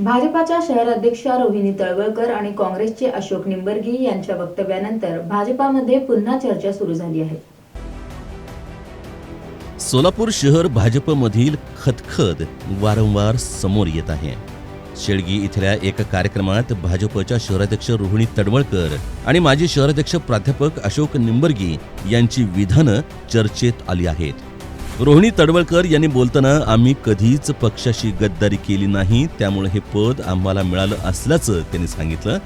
भाजपाच्या शहराध्यक्षा रोहिणी तळवळकर आणि काँग्रेसचे अशोक निंबर्गी यांच्या वक्तव्यानंतर भाजपामध्ये पुन्हा चर्चा सुरू झाली आहे. सोलापूर शहर भाजपमधील खतखत वारंवार समोर येत आहे. शेळगी इथल्या एका कार्यक्रमात भाजपच्या शहराध्यक्ष रोहिणी तडवळकर आणि माजी शहराध्यक्ष प्राध्यापक अशोक निंबर्गी यांची विधानं चर्चेत आली आहेत. रोहिणी तडवळकर यांनी बोलताना आम्ही कधीच पक्षाशी गद्दारी केली नाही त्यामुळे हे पद आम्हाला मिळालं असल्याचं त्यांनी सांगितलं.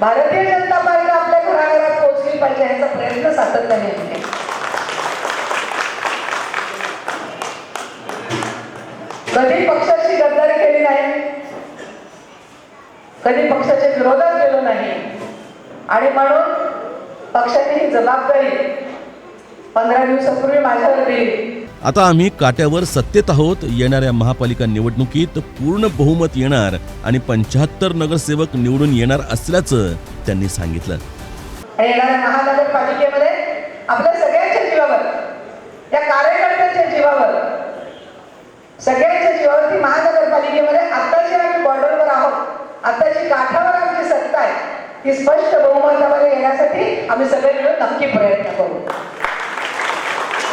भारतीय जनता पार्टी आपल्या घराघरात पोहोचली पाहिजे याचा प्रयत्न सातत्याने होते कधी पक्षाची गद्दारी केली नाही? कधी पक्षाच्या विरोधात गेलो नाही? आणि म्हणून पक्षाने ही जबाबदारी पंधरा दिवसापूर्वी माझ्यावर दिली आता आम्ही काट्यावर सत्तेत आहोत. येणाऱ्या महापालिका निवडणुकीत पूर्ण बहुमत येणार आणि पंच्याहत्तर नगरसेवक निवडून येणार असल्याचं त्यांनी सांगितलं. येणाऱ्या महानगरपालिकेमध्ये ती स्पष्ट बहुमतामध्ये येण्यासाठी आम्ही सगळे मिळून नक्की प्रयत्न करू.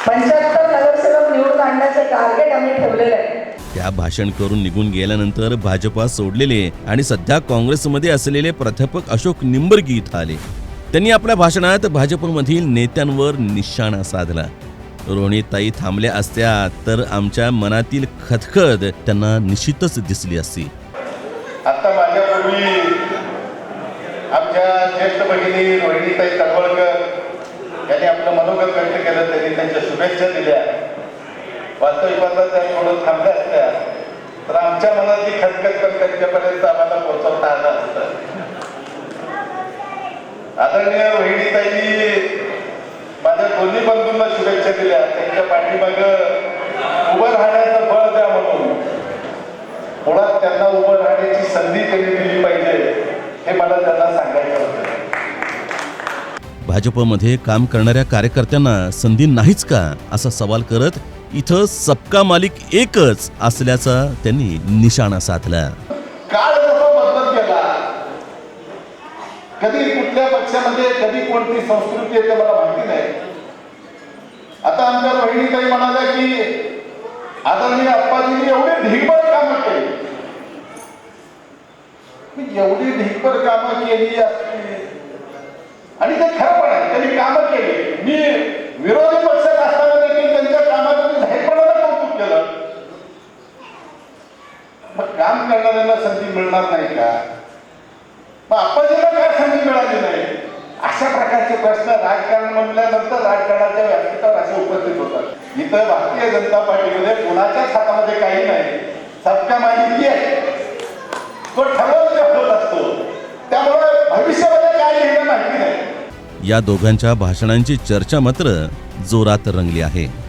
पंच्याहत्तर नगरसेवक निवडून आणण्याचं टार्गेट आम्ही ठेवलेलं आहे. त्या भाषण करून निघून गेल्यानंतर भाजपा सोडलेले आणि सध्या काँग्रेसमध्ये असलेले प्राध्यापक अशोक निंबर्गी इथं आले. त्यांनी आपल्या भाषणात भाजपमधील नेत्यांवर निशाणा साधला. रोहिणीताई थांबल्या असत्या तर आमच्या मनातील खतखत त्यांना निश्चितच दिसली असती. आता माझ्यापूर्वी आमच्या ज्येष्ठ भगिनी रोहिणीताई तळवळकर यांनी आपलं मनोगत व्यक्त केलं त्यांनी त्यांच्या शुभेच्छा दिल्या. वास्तविकता त्या थोडं थांबल्या असत्या. तर आमच्या मनातली खतखत पण त्यांच्यापर्यंत आम्हाला पोहोचवता आलं असतं. आदरणीय रोहिणीताई माझ्या दोन्ही बंधूंना शुभेच्छा दिल्या. त्यांच्या पाठीमागं उभं राहण्याचं बळ द्या म्हणून. मुळात त्यांना उभं राहण्याची संधी त्यांनी दिली पाहिजे. हे मला त्यांना सांगायचं होतं. भाजपमध्ये काम करणाऱ्या कार्यकर्त्यांना संधी नाहीच का? असा सवाल करत इथं सबका मालिक एकच असल्याचा त्यांनी निशाणा साधला. काळ बदलत गेला कधी कुठल्या पक्षामध्ये कधी कोणती संस्कृती आहे मला माहिती नाही. आता आमच्या बहिणीताई म्हणाल्या की आदरणीय अप्पाजींनी एवढे ढिगभर कामं केली मी एवढी ढिगभर कामं केली असली आणि ते खरं पण आहे त्यांनी कामं केली. मी विरोधी पक्षात असताना देखील त्यांच्या कामाचं मी कौतुक केलं. मग काम करणाऱ्यांना संधी मिळणार नाही का? मग आप्पाजीला काय संधी मिळाली नाही? अशा प्रकारचे प्रश्न राजकारण म्हटल्यानंतर राजकारणाच्या व्यासपीठावर असे उपस्थित होतात. इथं भारतीय जनता पार्टीमध्ये कोणाच्याच हातामध्ये काही नाही सबका माहिती आहे तो ठरवून ते होत असतो त्यामुळे भविष्यामध्ये काय लिहिलं माहिती नाही या दोघांच्या भाषणांची चर्चा मात्र जोरात रंगली आहे.